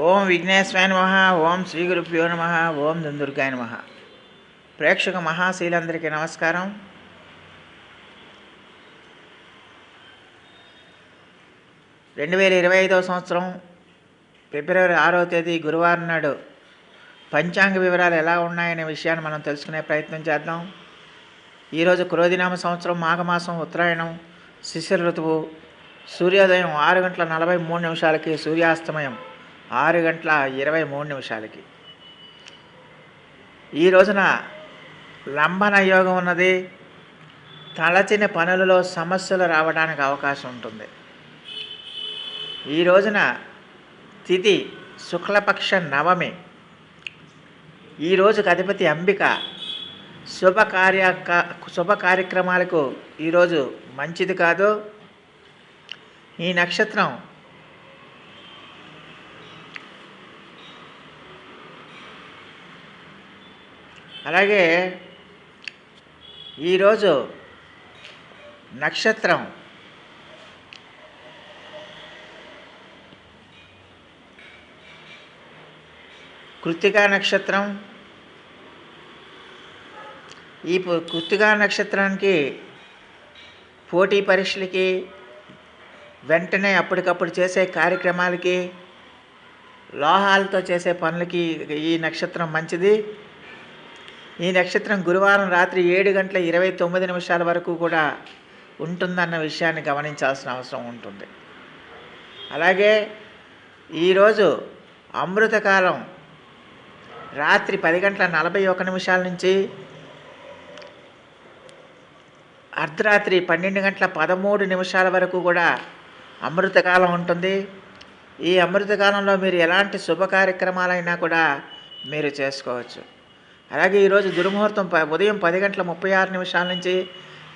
ఓం విఘ్నేశ్వరాయ నమ ఓం శ్రీ గురుభ్యో నమ ఓం దుందుర్గాయ నమ. ప్రేక్షక మహాశీలందరికీ నమస్కారం. రెండు వేల ఇరవై ఐదవ సంవత్సరం ఫిబ్రవరి ఆరో తేదీ గురువారం నాడు పంచాంగ వివరాలు ఎలా ఉన్నాయనే విషయాన్ని మనం తెలుసుకునే ప్రయత్నం చేద్దాం. ఈరోజు క్రోధినామ సంవత్సరం మాఘమాసం ఉత్తరాయణం శిశిర ఋతువు సూర్యోదయం ఆరు గంటల నలభై మూడు నిమిషాలకి సూర్యాస్తమయం. ఆరు గంటల ఇరవై మూడు నిమిషాలకి. ఈ రోజున లంబన యోగం ఉన్నది. తలచిన పనులలో సమస్యలు రావడానికి అవకాశం ఉంటుంది. ఈ రోజున తిథి శుక్లపక్ష నవమి. ఈ అధిపతి అంబిక శుభ కార్య శుభ కార్యక్రమాలకు ఈరోజు మంచిది కాదు. ఈ నక్షత్రం అలాగే ఈరోజు నక్షత్రం. కృత్తికా నక్షత్రం. ఈ కృతికా కృత్తికా నక్షత్రానికి పోటీ పరీక్షలకి వెంటనే అప్పటికప్పుడు చేసే కార్యక్రమాలకి లోహాలతో చేసే పనులకి ఈ నక్షత్రం మంచిది. ఈ నక్షత్రం గురువారం రాత్రి ఏడు గంటల ఇరవై తొమ్మిది నిమిషాల వరకు కూడా ఉంటుందన్న విషయాన్ని గమనించాల్సిన అవసరం ఉంటుంది. అలాగే ఈరోజు అమృతకాలం రాత్రి పది గంటల నలభై ఒక నిమిషాల నుంచి అర్ధరాత్రి పన్నెండు గంటల పదమూడు నిమిషాల వరకు కూడా అమృతకాలం ఉంటుంది. ఈ అమృతకాలంలో మీరు ఎలాంటి శుభ కార్యక్రమాలైనా కూడా మీరు చేసుకోవచ్చు. అలాగే ఈరోజు దుర్ముహూర్తం ఉదయం పది గంటల ముప్పై ఆరు నిమిషాల నుంచి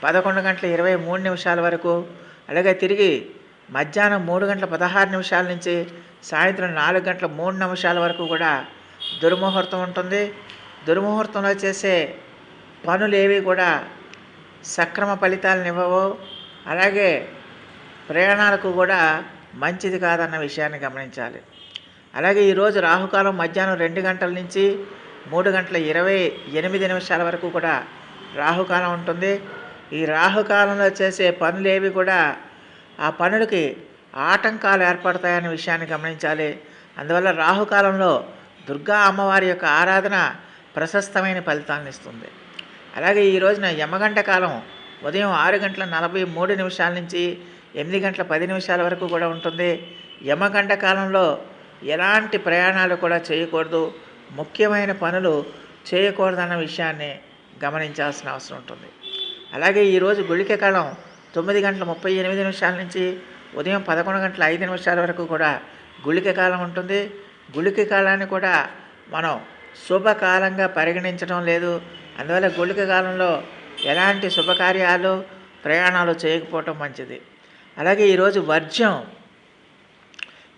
పదకొండు గంటల ఇరవై మూడు నిమిషాల వరకు అలాగే తిరిగి మధ్యాహ్నం మూడు గంటల పదహారు నిమిషాల నుంచి సాయంత్రం నాలుగు గంటల మూడు నిమిషాల వరకు కూడా దుర్ముహూర్తం ఉంటుంది. దుర్ముహూర్తంలో చేసే పనులు ఏవి కూడా సక్రమ ఫలితాలను ఇవ్వవు. అలాగే ప్రయాణాలకు కూడా మంచిది కాదన్న విషయాన్ని గమనించాలి. అలాగే ఈరోజు రాహుకాలం మధ్యాహ్నం రెండు గంటల నుంచి మూడు గంటల ఇరవై ఎనిమిది నిమిషాల వరకు కూడా రాహుకాలం ఉంటుంది. ఈ రాహుకాలంలో చేసే పనులు ఏవి కూడా ఆ పనులకి ఆటంకాలు ఏర్పడతాయనే విషయాన్ని గమనించాలి. అందువల్ల రాహుకాలంలో దుర్గా అమ్మవారి యొక్క ఆరాధన ప్రశస్తమైన ఫలితాన్ని ఇస్తుంది. అలాగే ఈ రోజున యమగంట కాలం ఉదయం ఆరు గంటల నలభై మూడు నిమిషాల నుంచి ఎనిమిది గంటల పది నిమిషాల వరకు కూడా ఉంటుంది. యమగంట కాలంలో ఎలాంటి ప్రయాణాలు కూడా చేయకూడదు. ముఖ్యమైన పనులు చేయకూడదన్న విషయాన్ని గమనించాల్సిన అవసరం ఉంటుంది. అలాగే ఈరోజు గుళిక కాలం తొమ్మిది గంటల ముప్పై ఎనిమిది నిమిషాల నుంచి ఉదయం పదకొండు గంటల ఐదు నిమిషాల వరకు కూడా గుళిక కాలం ఉంటుంది. గుళిక కాలాన్ని కూడా మనం శుభకాలంగా పరిగణించడం లేదు. అందువల్ల గుళిక కాలంలో ఎలాంటి శుభకార్యాలు ప్రయాణాలు చేయకపోవటం మంచిది. అలాగే ఈరోజు వర్జ్యం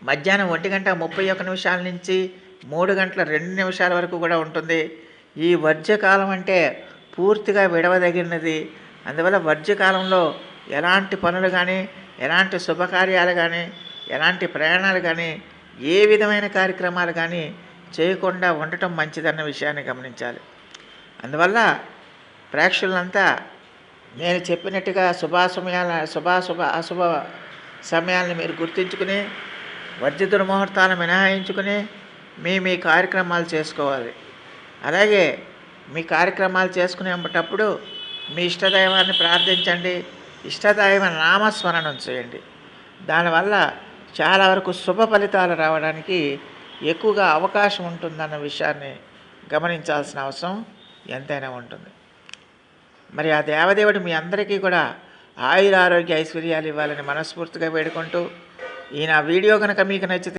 మధ్యాహ్నం ఒంటి గంట ముప్పై ఒక్క నిమిషాల నుంచి మూడు గంటల రెండు నిమిషాల వరకు కూడా ఉంటుంది. ఈ వర్జ్యకాలం అంటే పూర్తిగా విడవదగినది. అందువల్ల వర్జ్యకాలంలో ఎలాంటి పనులు కానీ ఎలాంటి శుభకార్యాలు కానీ ఎలాంటి ప్రయాణాలు కానీ ఏ విధమైన కార్యక్రమాలు కానీ చేయకుండా ఉండటం మంచిదన్న విషయాన్ని గమనించాలి. అందువల్ల ప్రేక్షకులంతా నేను చెప్పినట్టుగా శుభాశుభయాల శుభాశుభ అశుభ సమయాలను మీరు గుర్తించుకుని వర్జ దుర్ముహూర్తాలను మినహాయించుకుని మీ మీ కార్యక్రమాలు చేసుకోవాలి. అలాగే మీ కార్యక్రమాలు చేసుకునేటప్పుడు మీ ఇష్టదైవాన్ని ప్రార్థించండి. ఇష్టదైవ నామస్మరణం చేయండి. దానివల్ల చాలా వరకు శుభ ఫలితాలు రావడానికి ఎక్కువగా అవకాశం ఉంటుందన్న విషయాన్ని గమనించాల్సిన అవసరం ఎంతైనా ఉంటుంది. మరి ఆ దేవదేవుడు మీ అందరికీ కూడా ఆయుర ఆరోగ్య ఐశ్వర్యాలు ఇవ్వాలని మనస్ఫూర్తిగా వేడుకుంటూ ఈ నా వీడియో కనుక మీకు నచ్చితే